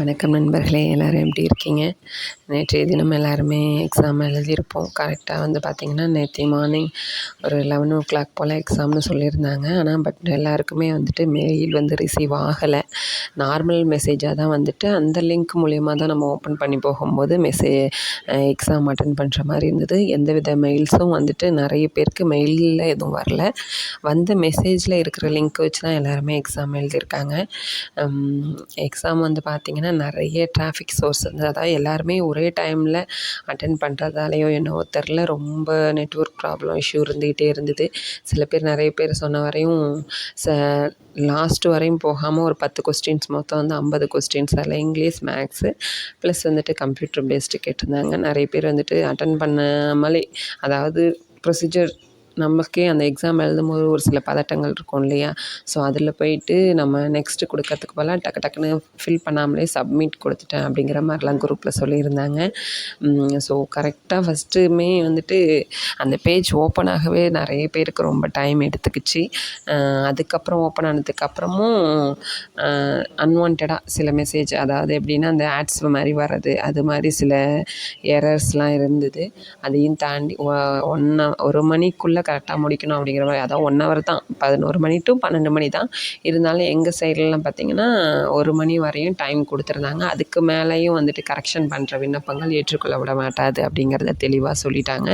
வணக்கம் நண்பர்களே எல்லோரும் எப்படி இருக்கீங்க? நேற்றைய தினம் எல்லாருமே எக்ஸாம் எழுதியிருப்போம். கரெக்டாக வந்து பார்த்திங்கன்னா நேற்று மார்னிங் ஒரு லெவன் ஓ கிளாக் போல் எக்ஸாம்னு சொல்லியிருந்தாங்க. ஆனால் பட் எல்லாருக்குமே வந்துட்டு மெயில் வந்து ரிசீவ் ஆகலை. நார்மல் மெசேஜாக தான் வந்துட்டு அந்த லிங்க் மூலியமாக தான் நம்ம ஓப்பன் பண்ணி போகும்போது மெசேஜ் எக்ஸாம் அட்டன் பண்ணுற மாதிரி இருந்தது. எந்தவித மெயில்ஸும் வந்துட்டு நிறைய பேருக்கு மெயிலில் எதுவும் வரல. வந்த மெசேஜில் இருக்கிற லிங்க் வச்சு தான் எல்லாருமே எக்ஸாம் எழுதியிருக்காங்க. எக்ஸாம் வந்து பார்த்திங்கன்னா நிறைய டிராஃபிக் சோர்ஸ் வந்து அதாவது எல்லாருமே ஒரே டைமில் அட்டன் பண்ணுறதாலையோ என்னவோ தெரில ரொம்ப நெட்ஒர்க் ப்ராப்ளம் இஷ்யூ இருந்துக்கிட்டே இருந்தது. சில பேர் நிறைய பேர் சொன்ன வரையும் ச லாஸ்ட்டு வரையும் போகாமல் ஒரு பத்து கொஸ்டின்ஸ் மொத்தம் வந்து ஐம்பது கொஸ்டின்ஸ் அதில் இங்கிலீஷ் மேக்ஸு ப்ளஸ் வந்துட்டு கம்ப்யூட்டர் பேஸ்டு கேட்டிருந்தாங்க. நிறைய பேர் வந்துட்டு அட்டன் பண்ணாமலே அதாவது ப்ரொசீஜர் நமக்கே அந்த எக்ஸாம் எழுதும்போது ஒரு சில பதட்டங்கள் இருக்கும் இல்லையா? ஸோ அதில் போயிட்டு நம்ம நெக்ஸ்ட்டு கொடுக்கறதுக்கு பதிலாக டக்கு டக்குன்னு ஃபில் பண்ணாமலே சப்மிட் கொடுத்துட்டேன் அப்படிங்கிற மாதிரிலாம் குரூப்பில் சொல்லியிருந்தாங்க. ஸோ கரெக்டாக ஃபஸ்ட்டுமே வந்துட்டு அந்த பேஜ் ஓப்பன் ஆகவே நிறைய பேருக்கு ரொம்ப டைம் எடுத்துக்கிச்சு. அதுக்கப்புறம் ஓப்பன் ஆனதுக்கப்புறமும் அன்வான்டாக சில மெசேஜ் அதாவது எப்படின்னா அந்த ஆட்ஸ் மாதிரி வர்றது அது மாதிரி சில எரர்ஸ்லாம் இருந்தது. அதையும் தாண்டி ஒன் ஒரு மணிக்குள்ளே கரெக்டாக முடிக்கணும் அப்படிங்கிற மாதிரி. அதான் ஒன் ஹவர் தான். பதினோரு மணி டு பன்னெண்டு மணி தான். இருந்தாலும் எங்கள் சைட்லலாம் பார்த்திங்கன்னா ஒரு மணி வரையும் டைம் கொடுத்துருந்தாங்க. அதுக்கு மேலேயும் வந்துட்டு கரெக்ஷன் பண்ணுற விண்ணப்பங்கள் ஏற்றுக்கொள்ள விட மாட்டாது அப்படிங்கிறத தெளிவாக சொல்லிட்டாங்க.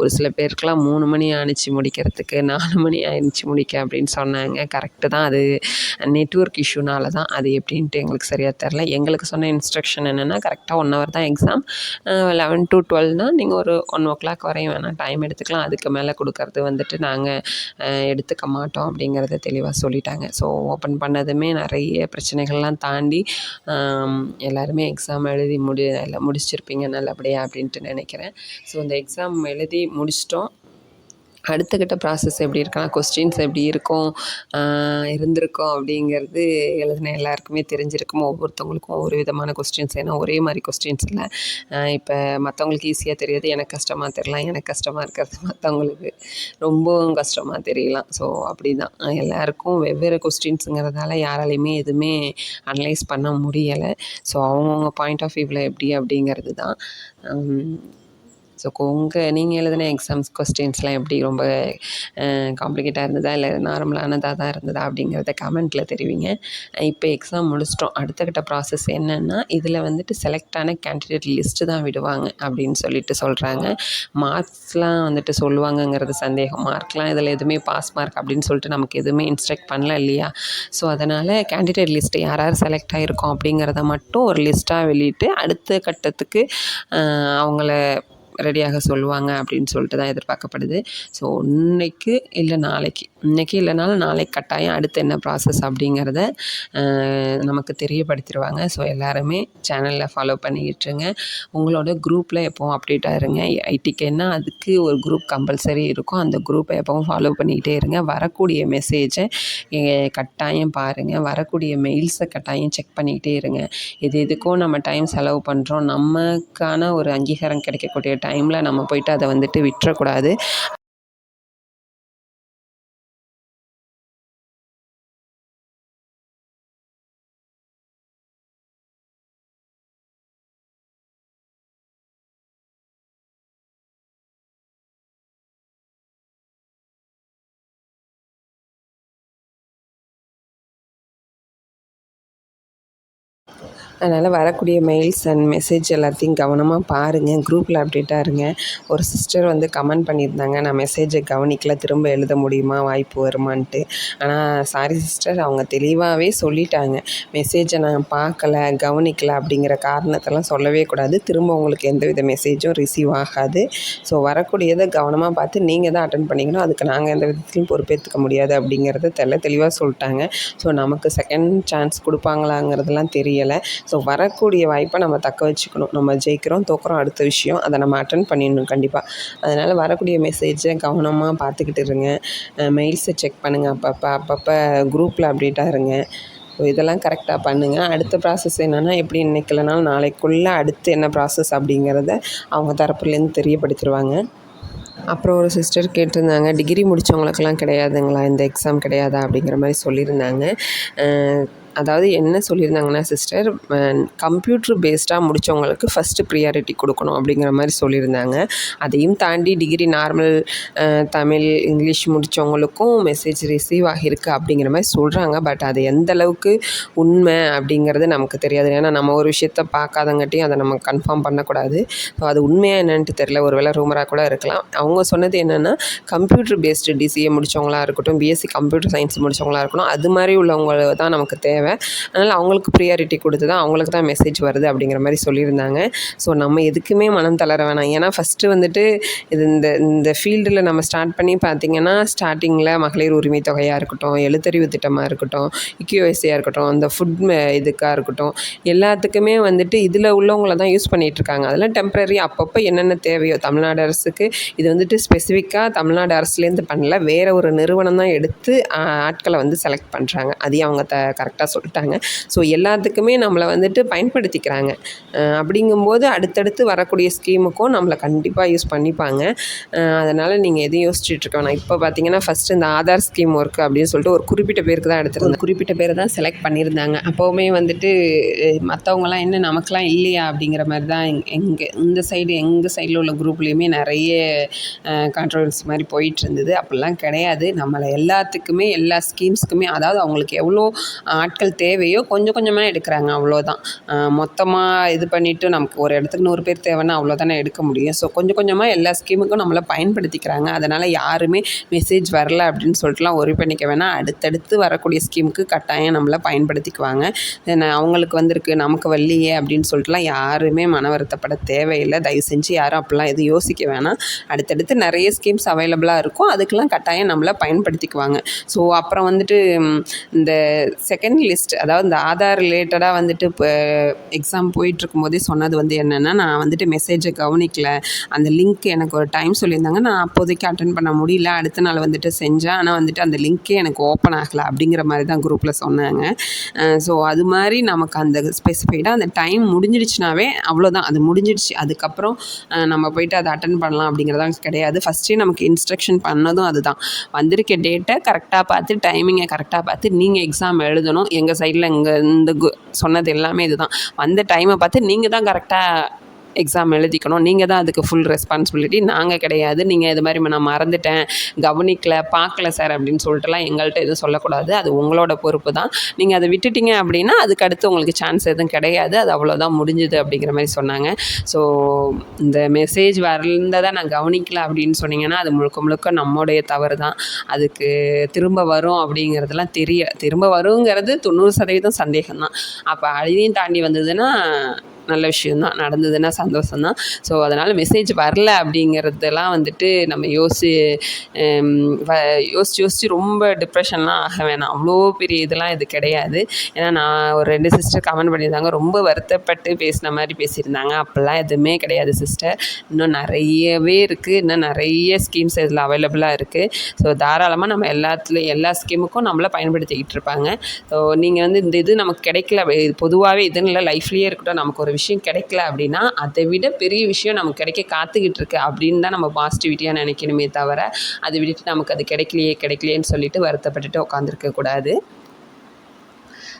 ஒரு சில பேருக்குலாம் மூணு மணி ஆணிச்சு முடிக்கிறதுக்கு நாலு மணி ஆயிடுச்சு முடிக்க அப்படின்னு சொன்னாங்க. கரெக்டு தான். அது நெட்ஒர்க் இஷ்யூனால தான். அது எப்படின்ட்டு எங்களுக்கு சரியாக தெரில எங்களுக்கு சொன்ன இன்ஸ்ட்ரக்ஷன் என்னென்னா கரெக்டாக ஒன் ஹவர் தான் எக்ஸாம் லெவன் டு டுவெல்னால் நீங்கள் ஒரு ஒன் ஓ கிளாக் வரையும் வேணால் டைம் எடுத்துக்கலாம். அதுக்கு மேலே கொடுக்கறது அது வந்துட்டு நாங்கள் எடுத்துக்க மாட்டோம் அப்படிங்கிறத தெளிவாக சொல்லிட்டாங்க. ஸோ ஓப்பன் பண்ணதுமே நிறைய பிரச்சனைகள்லாம் தாண்டி எல்லாருமே எக்ஸாம் எழுதி முடி எல்லாம் முடிச்சிருப்பீங்க நல்லபடியாக அப்படின்ட்டு நினைக்கிறேன். ஸோ இந்த எக்ஸாம் எழுதி முடிச்சிட்டோம். அடுத்த கட்ட ப்ராசஸ் எப்படி இருக்கலாம்? கொஸ்டின்ஸ் எப்படி இருக்கும்? இருந்திருக்கும் அப்படிங்கிறது எழுதின எல்லாருக்குமே தெரிஞ்சிருக்கும். ஒவ்வொருத்தவங்களுக்கும் ஒவ்வொரு விதமான கொஸ்டின்ஸ் ஏன்னா ஒரே மாதிரி கொஸ்டின்ஸ் இல்லை. இப்போ மற்றவங்களுக்கு ஈஸியாக தெரியாது. எனக்கு கஷ்டமாக தெரியலாம். எனக்கு கஷ்டமாக இருக்கிறது மற்றவங்களுக்கு ரொம்பவும் கஷ்டமாக தெரியலாம். ஸோ அப்படி தான் எல்லாருக்கும் வெவ்வேறு கொஸ்டின்ஸுங்கிறதால யாராலையுமே எதுவுமே அனலைஸ் பண்ண முடியலை. ஸோ அவங்கவுங்க பாயிண்ட் ஆஃப் வியூவில் எப்படி அப்படிங்கிறது தான் ஸோ உங்கள் நீங்கள் எழுதின எக்ஸாம்ஸ் கொஸ்டின்ஸ்லாம் எப்படி? ரொம்ப காம்ப்ளிகேட்டாக இருந்ததா? இல்லை நார்மலானதாக தான் இருந்ததா? அப்படிங்கிறத கமெண்ட்டில் தெரிவிங்க. இப்போ எக்ஸாம் முடிச்சிட்டோம். அடுத்த கட்ட ப்ராசஸ் என்னென்னா இதில் வந்துட்டு செலக்டான கேண்டிடேட் லிஸ்ட்டு தான் விடுவாங்க அப்படின்னு சொல்லிட்டு சொல்கிறாங்க மார்க்ஸ்லாம் வந்துட்டு சொல்லுவாங்கங்கிறது சந்தேகம். மார்க்லாம் இதில் எதுவுமே பாஸ் மார்க் அப்படின்னு சொல்லிட்டு நமக்கு எதுவுமே இன்ஸ்ட்ரக்ட் பண்ணல இல்லையா? ஸோ அதனால் கேண்டிடேட் லிஸ்ட்டு யார் யார் செலக்ட் ஆகிருக்கோம் அப்படிங்கிறத மட்டும் ஒரு லிஸ்ட்டாக வெளியிட்டு அடுத்த கட்டத்துக்கு அவங்கள ரெடியாக சொல்லுவாங்க அப்படின்னு சொல்லிட்டு தான் எதிர்பார்க்கப்படுது. ஸோ இன்றைக்கு இல்லை நாளைக்கு. இன்றைக்கி இல்லைனாலும் நாளைக்கு கட்டாயம் அடுத்து என்ன ப்ராசஸ் அப்படிங்கிறத நமக்கு தெரியப்படுத்திடுவாங்க. ஸோ எல்லாருமே சேனலில் ஃபாலோ பண்ணிக்கிட்டுருங்க உங்களோட குரூப்பில் எப்போவும் அப்டேட்டாக இருங்க. ஐடிக்குன்னா அதுக்கு ஒரு குரூப் கம்பல்சரி இருக்கும். அந்த குரூப்பை எப்போவும் ஃபாலோ பண்ணிக்கிட்டே இருங்க. வரக்கூடிய மெசேஜை கட்டாயம் பாருங்கள் வரக்கூடிய மெயில்ஸை கட்டாயம் செக் பண்ணிக்கிட்டே இருங்க. இது எதுக்கும் நம்ம டைம் செலவு பண்ணுறோம் நமக்கான ஒரு அங்கீகாரம் கிடைக்கக்கூடிய டைம் டைமில் நம்ம போயிட்டு அதை வந்துட்டு விட்டுறக்கூடாது. அதனால் வரக்கூடிய மெயில்ஸ் அண்ட் மெசேஜ் எல்லாத்தையும் கவனமாக பாருங்கள் குரூப்பில் அப்டேட்டாக இருங்க. ஒரு சிஸ்டர் வந்து கமெண்ட் பண்ணியிருந்தாங்க. நான் மெசேஜை கவனிக்கல. திரும்ப எழுத முடியுமா? வாய்ப்பு வருமான்ட்டு. ஆனால் சாரி சிஸ்டர் அவங்க தெளிவாகவே சொல்லிட்டாங்க. மெசேஜை நான் பார்க்கல கவனிக்கல அப்படிங்கிற காரணத்தெல்லாம் சொல்லவே கூடாது. திரும்ப உங்களுக்கு எந்த வித மெசேஜும் ரிசீவ் ஆகாது. ஸோ வரக்கூடியதை கவனமாக பார்த்து நீங்கள் தான் அட்டன் பண்ணிக்கணும் அதுக்கு நாங்கள் எந்த விதத்துலையும் பொறுப்பேற்றுக்க முடியாது அப்படிங்கிறத தெல்ல தெளிவாக சொல்லிட்டாங்க. ஸோ நமக்கு செகண்ட் சான்ஸ் கொடுப்பாங்களாங்கிறதுலாம் தெரியலை. ஸோ வரக்கூடிய வாய்ப்பை நம்ம தக்க வச்சுக்கணும். நம்ம ஜெயிக்கிறோம் தோக்குறோம் அடுத்த விஷயம் அதை நம்ம அட்டன் பண்ணிடணும் கண்டிப்பாக அதனால் வரக்கூடிய மெசேஜை கவனமாக பார்த்துக்கிட்டு இருங்க. மெயில்ஸை செக் பண்ணுங்கள் அப்பப்போ அப்பப்போ குரூப்பில் அப்டேட்டாக இருங்க. ஸோ இதெல்லாம் கரெக்டாக பண்ணுங்கள் அடுத்த ப்ராசஸ் என்னென்னா எப்படி இன்றைக்கி இல்லைனாலும் நாளைக்குள்ளே அடுத்து என்ன ப்ராசஸ் அப்படிங்கிறத அவங்க தரப்புலேருந்து தெரியப்படுத்திடுவாங்க அப்புறம் ஒரு சிஸ்டர் கேட்டிருந்தாங்க டிகிரி முடித்தவங்களுக்கெல்லாம் கிடையாதுங்களா? இந்த எக்ஸாம் கிடையாதா? அப்படிங்கிற மாதிரி சொல்லியிருந்தாங்க. அதாவது என்ன சொல்லியிருந்தாங்கன்னா சிஸ்டர் கம்ப்யூட்ரு பேஸ்டாக முடித்தவங்களுக்கு ஃபஸ்ட்டு ப்ரியாரிட்டி கொடுக்கணும் அப்படிங்கிற மாதிரி சொல்லியிருந்தாங்க. அதையும் தாண்டி டிகிரி நார்மல் தமிழ் இங்கிலீஷ் முடித்தவங்களுக்கும் மெசேஜ் ரிசீவ் ஆகியிருக்கு அப்படிங்கிற மாதிரி சொல்கிறாங்க பட் அது எந்த அளவுக்கு உண்மை அப்படிங்கிறது நமக்கு தெரியாது. ஏன்னா நம்ம ஒரு விஷயத்த பார்க்காதங்காட்டியும் அதை நம்ம கன்ஃபார்ம் பண்ணக்கூடாது. ஸோ அது உண்மையாக என்னன்ட்டு தெரில ஒரு வேளை ரூமராக கூட இருக்கலாம். அவங்க சொன்னது என்னென்னா கம்ப்யூட்டர் பேஸ்டு டிசிஏ முடித்தவங்களாக இருக்கட்டும் பிஎஸ்சி கம்ப்யூட்டர் சயின்ஸ் முடித்தவங்களாக இருக்கணும் அது மாதிரி உள்ளவங்க தான் நமக்கு தேவை. அதனால் அவங்களுக்கு ப்ரியாரிட்டி கொடுத்து தான் அவங்களுக்கு தான் மெசேஜ் வருது அப்படிங்கிற மாதிரி சொல்லியிருந்தாங்க. ஸோ நம்ம எதுக்குமே மனம் தளர வேணாம். ஏன்னா ஃபஸ்ட்டு வந்துட்டு இது இந்த இந்த ஃபீல்டில் நம்ம ஸ்டார்ட் பண்ணி பார்த்திங்கன்னா ஸ்டார்டிங்கில் மகளிர் உரிமை தொகையாக இருக்கட்டும் எழுத்தறிவு திட்டமாக இருக்கட்டும் இக்யூஎஸ்சியாக இருக்கட்டும் அந்த ஃபுட் இதுக்காக இருக்கட்டும் எல்லாத்துக்குமே வந்துட்டு இதில் உள்ளவங்கள தான் யூஸ் பண்ணிகிட்ருக்காங்க அதெல்லாம் டெம்ப்ரரி அப்பப்போ என்னென்ன தேவையோ தமிழ்நாடு அரசுக்கு இது வந்துட்டு ஸ்பெசிஃபிக்காக தமிழ்நாடு அரசுலேருந்து பண்ணல வேறு ஒரு நிறுவனம் தான் எடுத்து ஆட்களை வந்து செலக்ட் பண்ணுறாங்க அதையும் அவங்க த கரெக்டாக சொல்லிட்டாங்க. ஸோ எல்லாத்துக்குமே நம்மளை வந்துட்டு பயன்படுத்திக்கிறாங்க. அப்படிங்கும்போது அடுத்தடுத்து வரக்கூடிய ஸ்கீமுக்கும் நம்மளை கண்டிப்பாக யூஸ் பண்ணிப்பாங்க. அதனால் நீங்கள் எதையும் யோசிச்சுட்ருக்க வேணாம். இப்போ பார்த்தீங்கன்னா ஃபஸ்ட்டு இந்த ஆதார் ஸ்கீம் ஒர்க் அப்படின்னு சொல்லிட்டு ஒரு குறிப்பிட்ட பேருக்கு தான் எடுத்திருந்தேன். குறிப்பிட்ட பேரை தான் செலக்ட் பண்ணியிருந்தாங்க. அப்போவுமே வந்துட்டு மற்றவங்களாம் என்ன நமக்கெலாம் இல்லையா அப்படிங்கிற மாதிரி தான் எங் எங்கள் இந்த சைடு எங்கள் சைடில் உள்ள குரூப்லேயுமே நிறைய கான்ட்ரவர்சி மாதிரி போயிட்டு இருந்தது. அப்படிலாம் கிடையாது. நம்மளை எல்லாத்துக்குமே எல்லா ஸ்கீம்ஸுக்குமே அதாவது அவங்களுக்கு எவ்வளோ ஆட்கள் தேவையோ கொஞ்சம் கொஞ்சமாக எடுக்கிறாங்க அவ்வளோதான் மொத்தமாக இது பண்ணிவிட்டு நமக்கு ஒரு இடத்துக்கு நூறு பேர் தேவைன்னா அவ்வளோதானே எடுக்க முடியும். ஸோ கொஞ்சம் கொஞ்சமாக எல்லா ஸ்கீமுக்கும் நம்மளை பயன்படுத்திக்கிறாங்க. அதனால் யாருமே மெசேஜ் வரல அப்படின்னு சொல்லிட்டுலாம் ஒரி பண்ணிக்க வேணாம். அடுத்தடுத்து வரக்கூடிய ஸ்கீமுக்கு கட்டாயம் நம்மளை பயன்படுத்திக்குவாங்க. அவங்களுக்கு வந்திருக்கு நமக்கு வரலையே அப்படின்னு சொல்லிட்டுலாம் யாருமே மன வருத்தப்பட தேவையில்லை. தயவு செஞ்சு யாரும் அப்படிலாம் எதுவும் யோசிக்க வேணாம். அடுத்தடுத்து நிறைய ஸ்கீம்ஸ் அவைலபிளாக இருக்கும். அதுக்கெலாம் கட்டாயம் நம்மளை பயன்படுத்திக்குவாங்க. ஸோ அப்புறம் வந்துட்டு இந்த செகண்ட் லிஸ்ட் அதாவது இந்த ஆதார் ரிலேட்டடாக வந்துட்டு இப்போ எக்ஸாம் போயிட்டுருக்கும் போதே சொன்னது வந்து என்னென்னா நான் வந்துட்டு மெசேஜை கவனிக்கல. அந்த லிங்க் எனக்கு ஒரு டைம் சொல்லியிருந்தாங்க. நான் அப்போதைக்கு அட்டன் பண்ண முடியல. அடுத்த நாள் வந்துட்டு செஞ்சேன். ஆனால் வந்துட்டு அந்த லிங்க்கே எனக்கு ஓப்பன் ஆகலை அப்படிங்கிற மாதிரி தான் குரூப்பில் சொன்னாங்க. ஸோ அது மாதிரி நமக்கு அந்த ஸ்பெசிஃபைடாக அந்த டைம் முடிஞ்சிடுச்சுனாவே அவ்வளோதான் அது முடிஞ்சிடுச்சு. அதுக்கப்புறம் நம்ம போயிட்டு அதை அட்டன் பண்ணலாம் அப்படிங்கிறதான் கிடையாது. ஃபஸ்ட்டே நமக்கு இன்ஸ்ட்ரக்ஷன் பண்ணதும் அதுதான். வந்திருக்க டேட்டை கரெக்டாக பார்த்து டைமிங்கை கரெக்டாக பார்த்து நீங்கள் எக்ஸாம் எழுதணும். எங்கள் சைடில் இங்கே இந்த கு சொன்னது எல்லாமே இதுதான். வந்த டைமை பார்த்து நீங்கள் தான் கரெக்டாக எக்ஸாம் எழுதிக்கணும். நீங்கள் தான் அதுக்கு ஃபுல் ரெஸ்பான்சிபிலிட்டி நாங்கள் கிடையாது. நீங்கள் இது மாதிரி நான் மறந்துட்டேன். கவனிக்கல பார்க்கல சார் அப்படின்னு சொல்லிட்டுலாம் எங்கள்கிட்ட எதுவும் சொல்லக்கூடாது. அது உங்களோட பொறுப்பு தான். நீங்கள் அதை விட்டுட்டீங்க அப்படின்னா அதுக்கு அடுத்து உங்களுக்கு சான்ஸ் எதுவும் கிடையாது. அது அவ்வளோதான் முடிஞ்சுது அப்படிங்கிற மாதிரி சொன்னாங்க. ஸோ இந்த மெசேஜ் வரந்ததை நான் கவனிக்கல அப்படின்னு சொன்னீங்கன்னா அது முழுக்க முழுக்க நம்முடைய தவறு தான். அதுக்கு திரும்ப வரும் அப்படிங்கிறதுலாம் தெரிய திரும்ப வருங்கிறது தொண்ணூறு சதவீதம் சந்தேகம் தான் அப்போ அதையும் தாண்டி வந்ததுன்னா நல்ல விஷயந்தான் நடந்ததுன்னா சந்தோஷம்தான். ஸோ அதனால் மெசேஜ் வரல அப்படிங்கிறதெல்லாம் வந்துட்டு நம்ம யோசி யோசித்து யோசித்து ரொம்ப டிப்ரெஷன்லாம் ஆக வேணாம். அவ்வளோ பெரிய இதெல்லாம் இது கிடையாது. ஏன்னா நான் ஒரு ரெண்டு சிஸ்டர் கமெண்ட் பண்ணியிருந்தாங்க. ரொம்ப வருத்தப்பட்டு பேசின மாதிரி பேசியிருந்தாங்க. அப்படிலாம் எதுவுமே கிடையாது சிஸ்டர் இன்னும் நிறையவே இருக்குது இன்னும் நிறைய ஸ்கீம்ஸ் இதில் அவைலபிளாக இருக்குது ஸோ தாராளமாக நம்ம எல்லாத்துலேயும் எல்லா ஸ்கீமுக்கும் நம்மளை பயன்படுத்திக்கிட்டு இருப்பாங்க. ஸோ நீங்கள் வந்து இந்த இது நமக்கு கிடைக்கல. பொதுவாகவே இதுன்னு இல்லை. லைஃப்லேயே இருக்கட்டும் நமக்கு ஒரு விஷயம் கிடைக்கல அப்படின்னா அதை விட பெரிய விஷயம் நமக்கு கிடைக்க காத்துக்கிட்டு இருக்கு அப்படின்னு தான் நம்ம பாசிட்டிவிட்டியாக நினைக்கணுமே தவிர அதை விட்டுட்டு நமக்கு அது கிடைக்கலையே கிடைக்கலையேன்னு சொல்லிட்டு வருத்தப்பட்டுட்டு உட்காந்துருக்க கூடாது.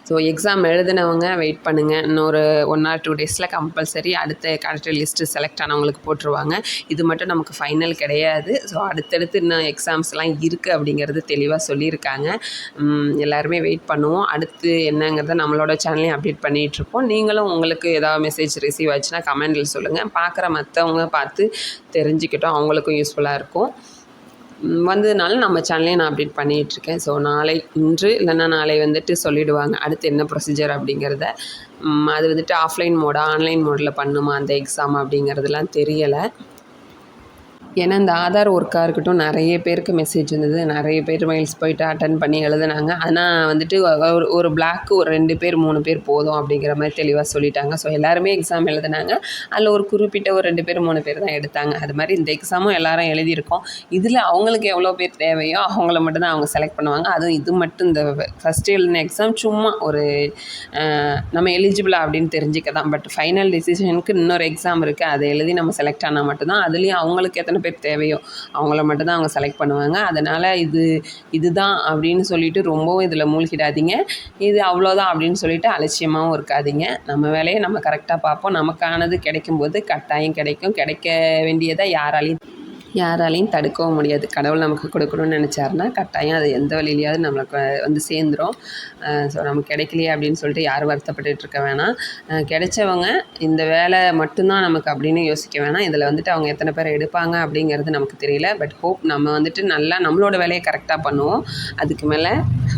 ஸோ எக்ஸாம் எழுதினவங்க வெயிட் பண்ணுங்கள் இன்னொரு ஒன் ஆர் டூ டேஸில் கம்பல்சரி அடுத்த கரெக்டர் லிஸ்ட்டு செலக்ட் ஆனவங்களுக்கு போட்டுருவாங்க. இது மட்டும் நமக்கு ஃபைனல் கிடையாது. ஸோ அடுத்தடுத்து இன்னும் எக்ஸாம்ஸ்லாம் இருக்குது அப்படிங்கிறது தெளிவாக சொல்லியிருக்காங்க. எல்லாருமே வெயிட் பண்ணுவோம். அடுத்து என்னங்கிறத நம்மளோட சேனலையும் அப்டேட் பண்ணிகிட்ருப்போம் நீங்களும் உங்களுக்கு ஏதாவது மெசேஜ் ரிசீவ் ஆச்சுன்னா கமெண்டில் சொல்லுங்கள் பார்க்குற மற்றவங்க பார்த்து தெரிஞ்சுக்கிட்டோம். அவங்களுக்கும் யூஸ்ஃபுல்லாக இருக்கும். வந்ததுனால நம்ம சேனலையும் நான் அப்டேட் பண்ணிகிட்ருக்கேன் ஸோ நாளை இன்று இல்லைன்னா நாளை வந்துட்டு சொல்லிவிடுவாங்க அடுத்து என்ன ப்ரொசீஜர் அப்படிங்கிறத அது வந்துட்டு ஆஃப்லைன் மோடா ஆன்லைன் மோடில் பண்ணுமா அந்த எக்ஸாம் அப்படிங்கிறதுலாம் தெரியலை. ஏன்னா இந்த ஆதார் ஒர்க்காக இருக்கட்டும் நிறைய பேருக்கு மெசேஜ் வந்தது நிறைய பேர் மெயில்ஸ் போயிட்டு அட்டன் பண்ணி எழுதுனாங்க. ஆனால் வந்துட்டு ஒரு ஒரு பிளாக்கு ஒரு ரெண்டு பேர் மூணு பேர் போதும் அப்படிங்கிற மாதிரி தெளிவாக சொல்லிட்டாங்க. ஸோ எல்லாருமே எக்ஸாம் எழுதுனாங்க. அதில் ஒரு குறிப்பிட்ட ஒரு ரெண்டு பேர் மூணு பேர் தான் எடுத்தாங்க. அது மாதிரி இந்த எக்ஸாமும் எல்லாரும் எழுதியிருக்கோம். இதில் அவங்களுக்கு எவ்வளோ பேர் தேவையோ அவங்கள மட்டும்தான் அவங்க செலக்ட் பண்ணுவாங்க. அதுவும் இது மட்டும் இந்த ஃபஸ்ட்டு எழுதின எக்ஸாம் சும்மா ஒரு நம்ம எலிஜிபிளா அப்படின்னு தெரிஞ்சுக்க தான். பட் ஃபைனல் டிசிஷனுக்கு இன்னொரு எக்ஸாம் இருக்குது அதை எழுதி நம்ம செலக்ட் ஆனால் மட்டும்தான். அதுலேயும் அவங்களுக்கு எத்தனை பேர் பேர் தேவையோ அவங்கள மட்டும்தான் அவங்க செலக்ட் பண்ணுவாங்க. அதனால் இது இதுதான் அப்படின்னு சொல்லிட்டு ரொம்பவும் இதில் மூழ்கிடாதீங்க. இது அவ்வளோதான் அப்படின்னு சொல்லிட்டு அலட்சியமாகவும் இருக்காதீங்க. நம்ம வேலையை நம்ம கரெக்டாக பார்ப்போம். நமக்கானது கிடைக்கும்போது கட்டாயம் கிடைக்கும். கிடைக்க வேண்டியதை யாராலையும் யாராலையும் தடுக்கவும் முடியாது. கடவுள் நமக்கு கொடுக்கணும்னு நினச்சாருன்னா கட்டாயம் அது எந்த வழியிலையாவது நம்மளுக்கு வந்து சேர்ந்துரும். ஸோ நமக்கு கிடைக்கலையே அப்படின்னு சொல்லிட்டு யாரும் வருத்தப்பட்டுட்டு இருக்க வேணாம். கிடைச்சவங்க இந்த வேலை மட்டும்தான் நமக்கு அப்படின்னு யோசிக்க வேணாம். இதில் வந்துட்டு அவங்க எத்தனை பேர் எடுப்பாங்க அப்படிங்கிறது நமக்கு தெரியல. பட் ஹோப் நம்ம வந்துட்டு நல்லா நம்மளோட வேலையை கரெக்டாக பண்ணுவோம். அதுக்கு மேலே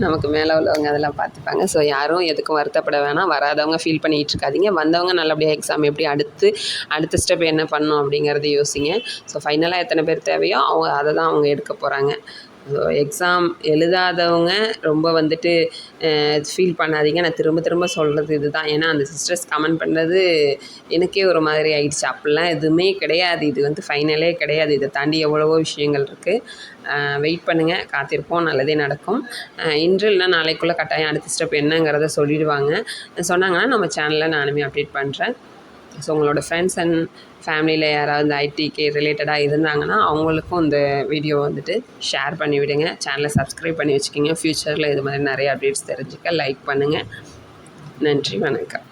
நமக்கு மேலே உள்ளவங்க அதெல்லாம் பார்த்துப்பாங்க. ஸோ யாரும் எதுக்கும் வருத்தப்பட வேணாம். வராதவங்க ஃபீல் பண்ணிகிட்டு இருக்காதிங்க. வந்தவங்க நல்லபடியாக எக்ஸாம் எப்படி அடுத்து அடுத்த ஸ்டெப் என்ன பண்ணணும் அப்படிங்கிறத யோசிங்க. ஸோ ஃபைனலாக எத்தனை பேர் தேவையோ அவங்க அதை தான் அவங்க எடுக்க போகிறாங்க ஸோ எக்ஸாம் எழுதாதவங்க ரொம்ப வந்துட்டு ஃபீல் பண்ணாதீங்க. நான் திரும்ப திரும்ப சொல்கிறது இதுதான். ஏன்னா அந்த சிஸ்டர்ஸ் கமெண்ட் பண்ணுறது எனக்கே ஒரு மாதிரி ஆயிடுச்சு. அப்படிலாம் எதுவுமே கிடையாது. இது வந்து ஃபைனலே கிடையாது. இதை தாண்டி எவ்வளவோ விஷயங்கள் இருக்குது வெயிட் பண்ணுங்கள் காத்திருப்போம். நல்லதே நடக்கும். இன்று இல்லைனா நாளைக்குள்ளே கட்டாயம் அடுத்த ஸ்டெப் என்னங்கிறத சொல்லிடுவாங்க. சொன்னாங்கன்னா நம்ம சேனலில் நானுமே அப்டேட் பண்ணுறேன் ஸோ உங்களோட ஃப்ரெண்ட்ஸ் அண்ட் ஃபேமிலியில் யாராவது ஐடிக்கு ரிலேட்டடாக இருந்தாங்கன்னா அவங்களுக்கும் இந்த வீடியோ வந்துட்டு ஷேர் பண்ணி விடுங்க. சேனலை சப்ஸ்கிரைப் பண்ணி வச்சுக்கோங்க. ஃப்யூச்சரில் இது மாதிரி நிறைய அப்டேட்ஸ் தெரிஞ்சுக்க லைக் பண்ணுங்கள் நன்றி வணக்கம்.